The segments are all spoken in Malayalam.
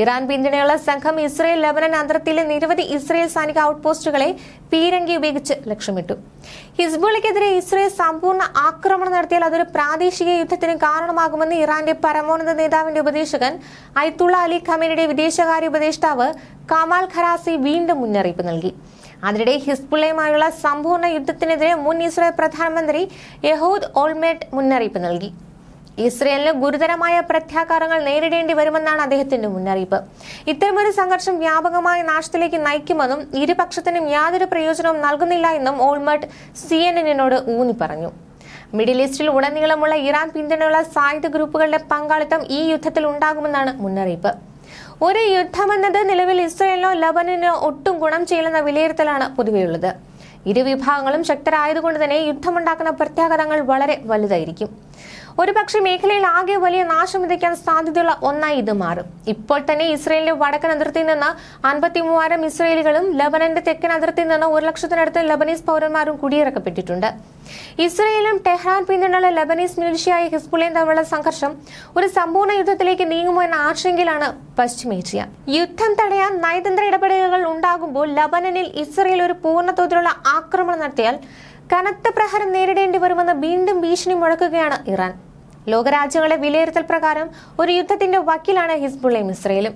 ഇറാൻ പിന്തുണയുള്ള സംഘം ഇസ്രയേൽ ലബനൻ അതിർത്തിയിലെ നിരവധി ഇസ്രയേൽ സൈനിക ഔട്ട്പോസ്റ്റുകളെ പീരങ്കി ഉപയോഗിച്ച് ലക്ഷ്യമിട്ടു. ഹിസ്ബുള്ളയ്ക്കെതിരെ ഇസ്രയേൽ സമ്പൂർണ ആക്രമണം നടത്തിയാൽ അതൊരു പ്രാദേശിക യുദ്ധത്തിന് കാരണമാകുമെന്ന് ഇറാന്റെ പരമോന്നത നേതാവിന്റെ ഉപദേശകൻ അയത്തുള്ള അലി ഖമേനിയുടെ വിദേശകാര്യ ഉപദേഷ്ടാവ് കമാൽ ഖറാസി വീണ്ടും മുന്നറിയിപ്പ് നൽകി. അതിനിടെ ഹിസ്ബുള്ളയുമായുള്ള സമ്പൂർണ യുദ്ധത്തിനെതിരെ മുൻ ഇസ്രയേൽ പ്രധാനമന്ത്രി യഹൂദ് ഓൾമേറ്റ് മുന്നറിയിപ്പ് നൽകി. ഇസ്രയേലിന് ഗുരുതരമായ പ്രത്യാഘാതങ്ങൾ നേരിടേണ്ടി വരുമെന്നാണ് അദ്ദേഹത്തിന്റെ മുന്നറിയിപ്പ്. ഇത്തരമൊരു സംഘർഷം വ്യാപകമായ നാശത്തിലേക്ക് നയിക്കുമെന്നും ഇരുപക്ഷത്തിനും യാതൊരു പ്രയോജനവും നൽകുന്നില്ല എന്നും ഓൾമർട്ട് സി എൻ എന്നിനോട് ഊന്നി പറഞ്ഞു. മിഡിൽ ഈസ്റ്റിൽ ഉടനീളമുള്ള ഇറാൻ പിന്തുണയുള്ള സായുധ ഗ്രൂപ്പുകളുടെ പങ്കാളിത്തം ഈ യുദ്ധത്തിൽ ഉണ്ടാകുമെന്നാണ് മുന്നറിയിപ്പ്. ഒരു യുദ്ധമെന്നത് നിലവിൽ ഇസ്രയേലിനോ ലബനനോ ഒട്ടും ഗുണം ചെയ്യില്ലെന്ന വിലയിരുത്തലാണ് പൊതുവെയുള്ളത്. ഇരുവിഭാഗങ്ങളും ശക്തരായതുകൊണ്ട് തന്നെ യുദ്ധമുണ്ടാക്കുന്ന പ്രത്യാഘാതങ്ങൾ വളരെ വലുതായിരിക്കും. ഒരുപക്ഷെ മേഖലയിൽ ആകെ വലിയ നാശം വിതയ്ക്കാൻ സാധ്യതയുള്ള ഒന്നായി ഇത് മാറും. ഇപ്പോൾ തന്നെ ഇസ്രയേലിന്റെ വടക്കൻ അതിർത്തിയിൽ നിന്ന് അൻപത്തി മൂവായിരം ഇസ്രയേലികളും ലബനന്റെ തെക്കൻ അതിർത്തിയിൽ നിന്ന് ഒരു ലക്ഷത്തിനടുത്ത് ലബനീസ് പൗരന്മാരും കുടിയിറക്കപ്പെട്ടിട്ടുണ്ട്. ഇസ്രയേലും ടെഹ്റാൻ പിന്തുണയുള്ള ലബനീസ് മിലിഷ്യായ ഹിസ്ബുള്ളയും തമ്മിലുള്ള സംഘർഷം ഒരു സമ്പൂർണ യുദ്ധത്തിലേക്ക് നീങ്ങുമോ എന്ന ആശങ്കയിലാണ് പശ്ചിമേഷ്യ യുദ്ധം തടയാൻ നയതന്ത്ര ഇടപെടലുകൾ ഉണ്ടാകുമ്പോൾ ലബനനിൽ ഇസ്രയേൽ ഒരു പൂർണ തോതിലുള്ള ആക്രമണം നടത്തിയാൽ കനത്ത പ്രഹരം നേരിടേണ്ടി വരുമെന്ന് വീണ്ടും ഭീഷണി മുഴക്കുകയാണ് ഇറാൻ. ലോകരാജ്യങ്ങളെ വിലയിരുത്തൽ പ്രകാരം ഒരു യുദ്ധത്തിന്റെ വക്കീലാണ് ഹിസ്ബുള്ളയും ഇസ്രയേലും.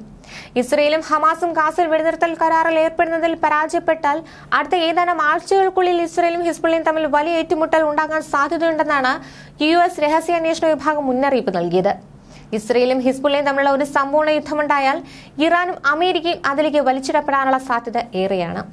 ഇസ്രയേലും ഹമാസും ഗാസിൽ വെടിനിർത്തൽ കരാറിൽ ഏർപ്പെടുന്നതിൽ പരാജയപ്പെട്ടാൽ അടുത്ത ഏതാനും ആഴ്ചകൾക്കുള്ളിൽ ഇസ്രയേലും ഹിസ്ബുള്ളയും തമ്മിൽ വലിയ ഏറ്റുമുട്ടൽ ഉണ്ടാകാൻ സാധ്യതയുണ്ടെന്നാണ് യു എസ് രഹസ്യാന്വേഷണ വിഭാഗം മുന്നറിയിപ്പ് നൽകിയത്. ഇസ്രയേലും ഹിസ്ബുള്ളയും തമ്മിലുള്ള ഒരു സമ്പൂർണ യുദ്ധമുണ്ടായാൽ ഇറാനും അമേരിക്കയും അതിലേക്ക് വലിച്ചിടപ്പെടാനുള്ള സാധ്യത ഏറെയാണ്.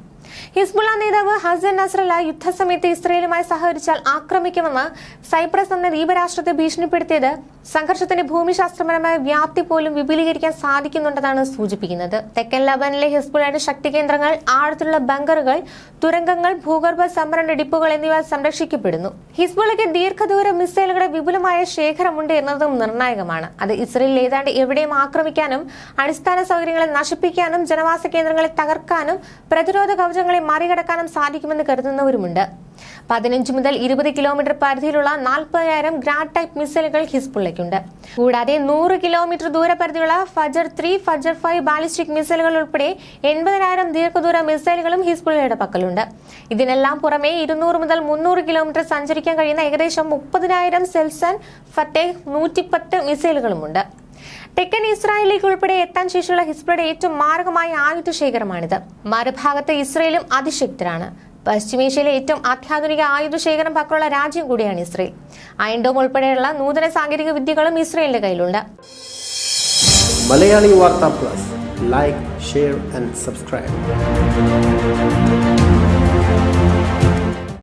ഹിസ്ബുള്ള നേതാവ് ഹസൻ നസ്രല്ല യുദ്ധസമയത്ത് ഇസ്രയേലുമായി സഹകരിച്ചാൽ ആക്രമിക്കുമെന്ന് സൈപ്രസ് എന്ന ദ്വീപരാഷ്ട്രത്തെ ഭീഷണിപ്പെടുത്തിയത് സംഘർഷത്തിന്റെ ഭൂമിശാസ്ത്രപരമായ വ്യാപ്തി പോലും വിപുലീകരിക്കാൻ സാധിക്കുന്നുണ്ടെന്നാണ് സൂചിപ്പിക്കുന്നത്. തെക്കൻ ലബനിലെ ഹിസ്ബുള്ളയുടെ ശക്തി കേന്ദ്രങ്ങൾ ആഴത്തിലുള്ള ബങ്കറുകൾ തുരങ്കങ്ങൾ ഭൂഗർഭ സംഭരണ ഡിപ്പുകൾ എന്നിവ സംരക്ഷിക്കപ്പെടുന്നു. ഹിസ്ബുള്ളയ്ക്ക് ദീർഘദൂര മിസൈലുകളുടെ വിപുലമായ ശേഖരമുണ്ട് എന്നതും നിർണായകമാണ്. അത് ഇസ്രയേലിൽ ഏതാണ്ട് എവിടെയും ആക്രമിക്കാനും അടിസ്ഥാന സൗകര്യങ്ങളെ നശിപ്പിക്കാനും ജനവാസ കേന്ദ്രങ്ങളെ തകർക്കാനും പ്രതിരോധ കവചങ്ങളെ മറികടക്കാനും സാധിക്കുമെന്ന് കരുതുന്നവരുമുണ്ട്. പതിനഞ്ച് മുതൽ ഇരുപത് കിലോമീറ്റർ പരിധിയിലുള്ള നാൽപ്പതിനായിരം ഗ്രാഡ് ടൈപ്പ് മിസൈലുകൾ ഹിസ്ബുള്ളയ്ക്കുണ്ട് കൂടാതെ നൂറ് കിലോമീറ്റർ ദൂരപരിധിയുള്ള ഫജർ ത്രീ ഫജർ ഫൈവ് ബാലിസ്റ്റിക് മിസൈലുകൾ ഉൾപ്പെടെ എൺപതിനായിരം ദീർഘദൂര മിസൈലുകളും ഹിസ്ബുള്ളയുടെ പക്കലുണ്ട്. ഇതിനെല്ലാം പുറമെ ഇരുന്നൂറ് മുതൽ മുന്നൂറ് കിലോമീറ്റർ സഞ്ചരിക്കാൻ കഴിയുന്ന ഏകദേശം മുപ്പതിനായിരം സെൽസൺ ഫത്തേഹ് നൂറ്റിപ്പത്ത് മിസൈലുകളുമുണ്ട്. തെക്കൻ ഇസ്രായേലിലേക്ക് ഉൾപ്പെടെ എത്താൻ ശേഷിയുള്ള ഹിസ്ബുളയുടെ ഏറ്റവും മാരകമായ ആയുധ ശേഖരമാണിത് മറുഭാഗത്ത് ഇസ്രയേലും അതിശക്തരാണ്. പശ്ചിമേഷ്യയിലെ ഏറ്റവും അത്യാധുനിക ആയുധ ശേഖരം പക്കമുള്ള രാജ്യം കൂടിയാണ് ഇസ്രയേൽ. അയൻഡോം ഉൾപ്പെടെയുള്ള നൂതന സാങ്കേതിക വിദ്യകളും ഇസ്രയേലിന്റെ കയ്യിലുണ്ട്. Malayali Vartha plus. Like share and subscribe